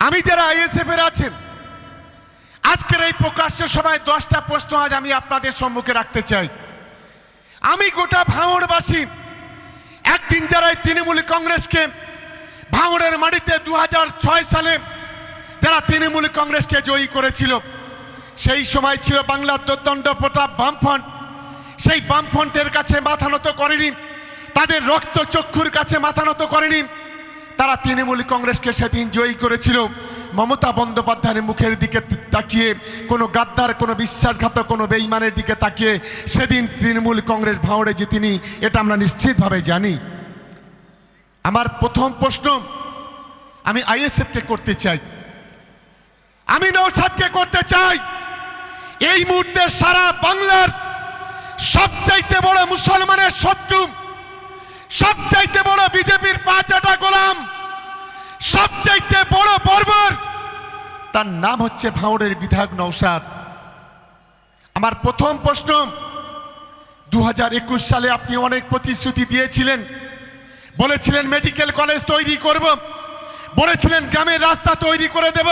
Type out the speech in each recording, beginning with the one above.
আমি যারা আইএসএফ এর আছেন, আজকের এই প্রকাশ্য সভায় দশটা প্রশ্ন আজ আমি আপনাদের সম্মুখে রাখতে চাই। আমি গোটা ভাঙড়বাসী, একদিন যারা এই তৃণমূল কংগ্রেসকে ভাঙড়ের মাটিতে দু হাজার ছয় সালে যারা তৃণমূল কংগ্রেসকে জয়ী করেছিল, সেই সময় ছিল বাংলার দোর্দণ্ড প্রতাপ বামফ্রন্ট। সেই বামফ্রন্টের কাছে মাথা নত করেনি, তাদের রক্ত চক্ষুর কাছে মাথা নত করেনি তারা তৃণমূল কংগ্রেসকে সেদিন জয়ী করেছিল। মমতা বন্দ্যোপাধ্যায়ের মুখের দিকে তাকিয়ে, কোনো গাদ্দার, কোনো বিশ্বাসঘাতক, কোনো বেইমানের দিকে তাকিয়ে সেদিন তৃণমূল কংগ্রেস ভাঁড়ে যে তিনি, এটা আমরা নিশ্চিতভাবে জানি। আমার প্রথম প্রশ্ন, আমি আইএসএফকে করতে চাই। আমি নৌসাদকে করতে চাই। এই মুহূর্তে সারা বাংলার সবচাইতে বড় মুসলমানের শত্রু, সবচাইতে বড় বিজেপির পাঁচ পাঁচাটা গোলাম সবচাইতে বড় বর্বর। তার নাম হচ্ছে ভাঁড়ের বিধায়ক নৌসাদ আমার প্রথম প্রশ্ন দু হাজার একুশ সালে আপনি অনেক প্রতিশ্রুতি দিয়েছিলেন। বলেছিলেন মেডিকেল কলেজ তৈরি করব। বলেছিলেন গ্রামের রাস্তা তৈরি করে দেব।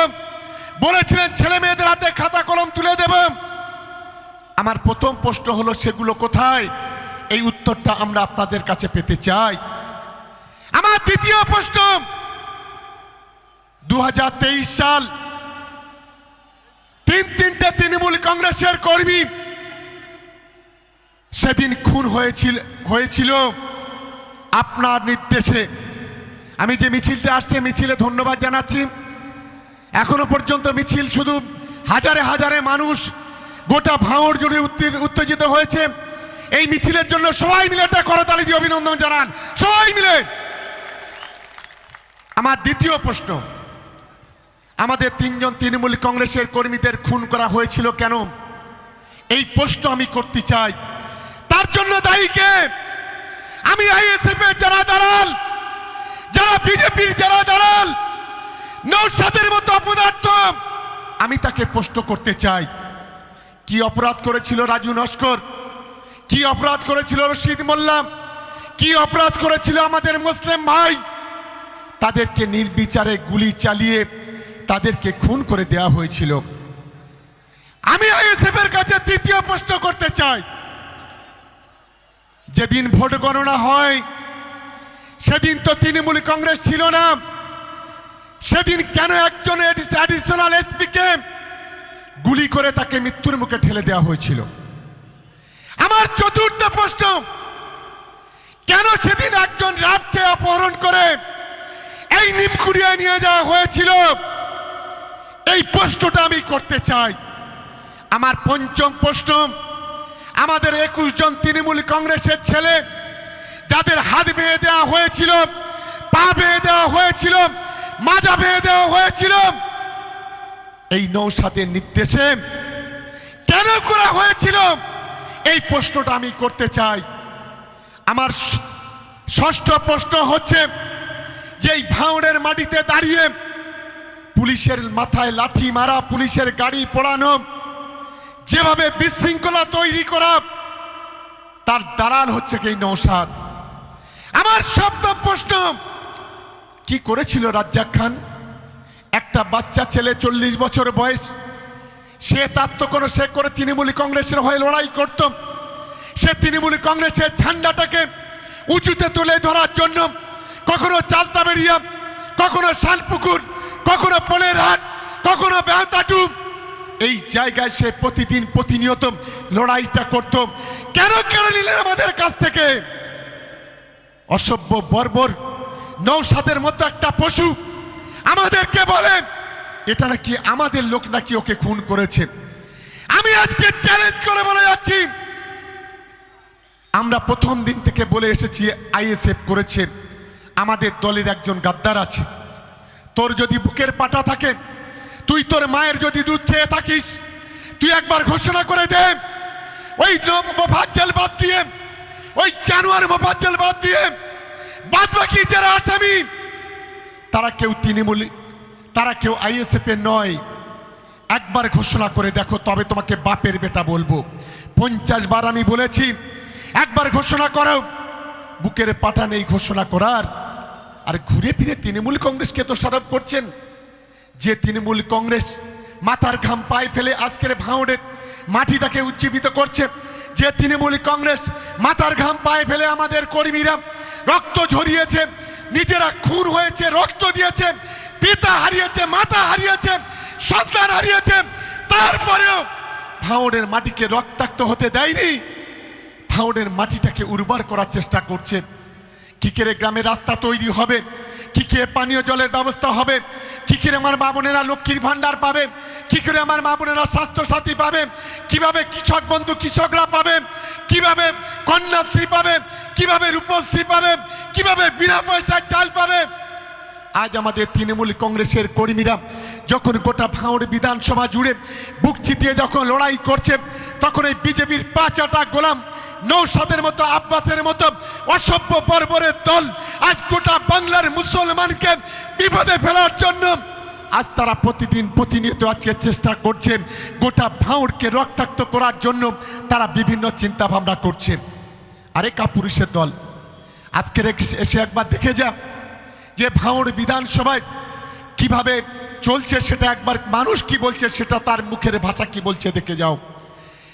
বলেছিলেন ছেলে মেয়েদের হাতে খাতা কলম তুলে দেব। আমার প্রথম প্রশ্ন হলো, সেগুলো কোথায়? এই উত্তরটা আমরা আপনাদের কাছে পেতে চাই। আমার দ্বিতীয় প্রশ্ন দু হাজার তেইশ সাল তিন তিনটে তৃণমূল কংগ্রেসের কর্মী সেদিন খুন হয়েছিল হয়েছিল আপনার নির্দেশে। আমি যে মিছিলটা আসছে, মিছিলে ধন্যবাদ জানাচ্ছি। এখনও পর্যন্ত মিছিল শুধু হাজারে হাজারে মানুষ গোটা ভাঙড় জুড়ে উত্তে- উত্তেজিত হয়েছে। এই মিছিলের জন্য সবাই মিলে একটা করতালি দিয়ে অভিনন্দন জানান। সবাই মিলে। আমার দ্বিতীয় প্রশ্ন। আমাদের তিনজন তৃণমূল কংগ্রেসের কর্মীদের খুন করা হয়েছিল কেন? এই প্রশ্ন আমি করতে চাই। তার জন্য দায়ী কে? আমি আইএসএফ এর যারা দাঁড়াল যারা বিজেপির যারা দাঁড়াল নৌসাদের মতো অপদার্থ, আমি তাকে প্রশ্ন করতে চাই। কি অপরাধ করেছিল রাজু নস্কর? কি অপরাধ করেছিল রশিদ মোল্লা? কি অপরাধ করেছিল আমাদের মুসলিম ভাই? তাদেরকে নির্বিচারে গুলি চালিয়ে তাদেরকে খুন করে দেওয়া হয়েছিল। আমি আইএসএফ এর কাছে তৃতীয় প্রশ্ন করতে চাই। যেদিন ভোট গণনা হয়, সেদিন তো তৃণমূল কংগ্রেস ছিল না। সেদিন কেন একজন অ্যাডিশনাল এসপিকে গুলি করে তাকে মৃত্যুর মুখে ঠেলে দেওয়া হয়েছিল? আমার চতুর্থ প্রশ্ন, কেন সেদিন একজন রাবকে অপহরণ করে এই নিমকুড়িয়ায় নিয়ে যাওয়া হয়েছিল? এই প্রশ্নটা আমি করতে চাই। আমার পঞ্চম প্রশ্ন, আমাদের একুশ জন তৃণমূল কংগ্রেসের ছেলে যাদের হাত বেয়ে দেওয়া হয়েছিল, পা বেয়ে দেওয়া হয়েছিল, মাজা বেয়ে দেওয়া হয়েছিল, এই নৌসাদের নির্দেশে কেন করা হয়েছিল? এই প্রশ্নটা আমি করতে চাই। আমার ষষ্ঠ প্রশ্ন হচ্ছে যে ভাঁড়ের মাটিতে দাঁড়িয়ে পুলিশের মাথায় লাঠি মারা, পুলিশের গাড়ি পোড়ানো, যেভাবে বিশৃঙ্খলা তৈরি করা, তার দালাল হচ্ছে কি নৌসাদ। আমার সপ্তম প্রশ্ন, কি করেছিল রাজ্জাক খান? একটা বাচ্চা ছেলে চল্লিশ বছর বয়স, সে তার তো কোনো সে করে তৃণমূল কংগ্রেসের হয়ে লড়াই করত। সে তৃণমূল কংগ্রেসের ঝান্ডাটাকে উঁচুতে তুলে ধরার জন্য কখনো চালতা বেরিয়া কখনো শালপুকুর কখনো পোলের হাট কখনো বেহতাটু এই জায়গায় সে প্রতিদিন প্রতিনিয়ত লড়াইটা করত। কেন কেন নিলেন আমাদের কাছ থেকে? অসভ্য বর্বর নৌসাদের মতো একটা পশু। আমাদেরকে বলেন, এটা নাকি আমাদের লোক নাকি ওকে খুন করেছে? আমি আজকে চ্যালেঞ্জ করে বলে যাচ্ছি। আমরা প্রথম দিন থেকে বলে এসেছি, আইএসএফ করেছে। আমাদের দলের একজন গাদ্দার আছে। তোর যদি বুকের পাটা থাকে, তুই তোর মায়ের যদি দুধ খেয়ে থাকিস, তুই একবার ঘোষণা করে দে, ওই মোফাজ্জেল বাদ দিয়ে, ওই জানুয়ার মোফাজ্জেল বাদ দিয়ে বাদ বাকি যারা আসামি তারা কেউ তৃণমূল, তারা কেউ আইএসএফ এর নয়। একবার ঘোষণা করে দেখো, তবে তোমাকে বাপের বেটা বলব। পঞ্চাশ বার আমি বলেছি, একবার ঘোষণা করো, বুকের পাটা নেই ঘোষণা করার। আর ঘুরে ফিরে তৃণমূল কংগ্রেসকে তো সারপ করছেন। যে তৃণমূল কংগ্রেস মাথার ঘাম পায়ে ফেলে আজকের ভাঁড়ের মাটিটাকে উজ্জীবিত করছে, যে তৃণমূল কংগ্রেস মাথার ঘাম পায়ে ফেলে আমাদের কর্মীরা রক্ত ঝরিয়েছে, নিজেরা খুন হয়েছে, রক্ত দিয়েছে, পিতা হারিয়েছে, মাতা হারিয়েছে, সন্তান হারিয়েছে, তারপরেও ভাঁড়ের মাটিকে রক্তাক্ত হতে দেয়নি। ভাঁড়ের মাটিটাকে উর্বর করার চেষ্টা করছে কি করে গ্রামে রাস্তা তৈরি হবে, কিকিরে পানীয় জলের ব্যবস্থা হবে, কিকিরে আমার মা বোনেরা লক্ষ্মীর ভাণ্ডার পাবে, কিকিরে আমার মা বোনেরা স্বাস্থ্যসাথী পাবে, কীভাবে কৃষক বন্ধু কৃষকরা পাবে, কীভাবে কন্যাশ্রী পাবে, কীভাবে রূপশ্রী পাবে, কীভাবে বিনা পয়সায় চাল পাবে। আজ আমাদের তৃণমূল কংগ্রেসের কর্মীরা যখন গোটা ভাঁড় বিধানসভা জুড়ে বুক চিতিয়ে যখন লড়াই করছে, তখন এই বিজেপির পাঁচাটা গোলাম নৌসাদের মতো, আব্বাসের মতো অসভ্য বর্বরের দল আজ গোটা বাংলার মুসলমানকে বিপদে ফেলার জন্য আজ তারা প্রতিদিন প্রতিনিয়ত আজকে চেষ্টা করছেন গোটা ভাঁড়কে রক্তাক্ত করার জন্য তারা বিভিন্ন চিন্তা ভাবনা করছেন। আরে কাপুরুষের দল। আজকের এসে একবার দেখে যা যে ভাঁড় বিধানসভায় কীভাবে চলছে সেটা একবার মানুষ কি বলছে সেটা তার মুখের ভাষা কি বলছে দেখে যাও।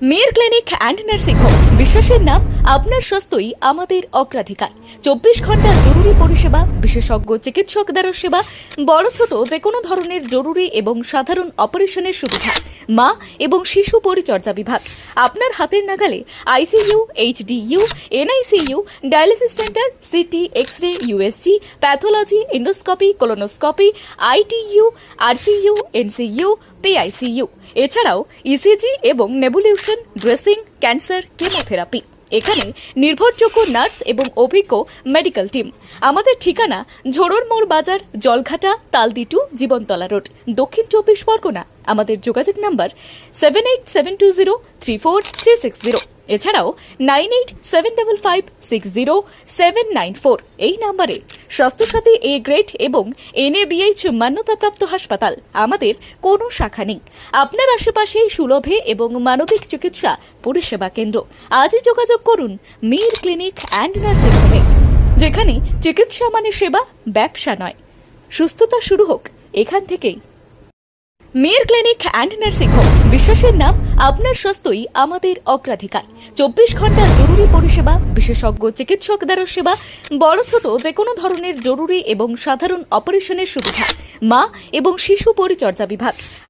মেয়ের ক্লিনিক অ্যান্ড নার্সিং হোম বিশ্বাসের নাম আপনার স্বাস্থ্যই আমাদের অগ্রাধিকার। চব্বিশ ঘণ্টা জরুরি পরিষেবা, বিশেষজ্ঞ চিকিৎসক দ্বারা সেবা, বড় ছোট যে কোনো ধরনের জরুরি এবং সাধারণ অপারেশনের সুবিধা, মা এবং শিশু পরিচর্যা বিভাগ। আপনার হাতের নাগালে ICU, HDU, NICU, dialysis centre, CT X ray USG, pathology, endoscopy, colonoscopy, ITU, RCU, NCU, PICU. এছাড়াও ইসিজি এবং নেবুলিউশন ড্রেসিং, ক্যান্সার, কেমোথেরাপি। এখানে নির্ভরযোগ্য নার্স এবং অভিজ্ঞ মেডিকেল টিম। আমাদের ঠিকানা ঝোড়র মোড় বাজার, জলঘাটা, তালদিটু, জীবনতলা রোড। দক্ষিণ চব্বিশ পরগনা। আমাদের যোগাযোগ number seven eight seven two zero three four three six zero এছাড়াও nine eight seven double five six zero seven nine four এই নাম্বারে স্বাস্থ্যসাথী এ গ্রেড এবং এনএবিএইচ মান্যতাপ্রাপ্ত হাসপাতাল আমাদের কোনো শাখা নেই। আপনার আশেপাশে সুলভে এবং মানবিক চিকিৎসা পরিষেবা কেন্দ্র। আজই যোগাযোগ করুন মীর ক্লিনিক অ্যান্ড নার্সিং হোমে, যেখানে চিকিৎসা মানে সেবা, ব্যবসা নয়। সুস্থতা শুরু হোক, এখান থেকেই। মেয়ের ক্লিনিক অ্যান্ড নার্সিং হোম বিশ্বাসের নাম আপনার স্বাস্থ্যই আমাদের অগ্রাধিকার। চব্বিশ ঘণ্টা জরুরি পরিষেবা, বিশেষজ্ঞ চিকিৎসক দ্বারা সেবা, বড় ছোট যে কোনো ধরনের জরুরি এবং সাধারণ অপারেশনের সুবিধা, মা এবং শিশু পরিচর্যা বিভাগ।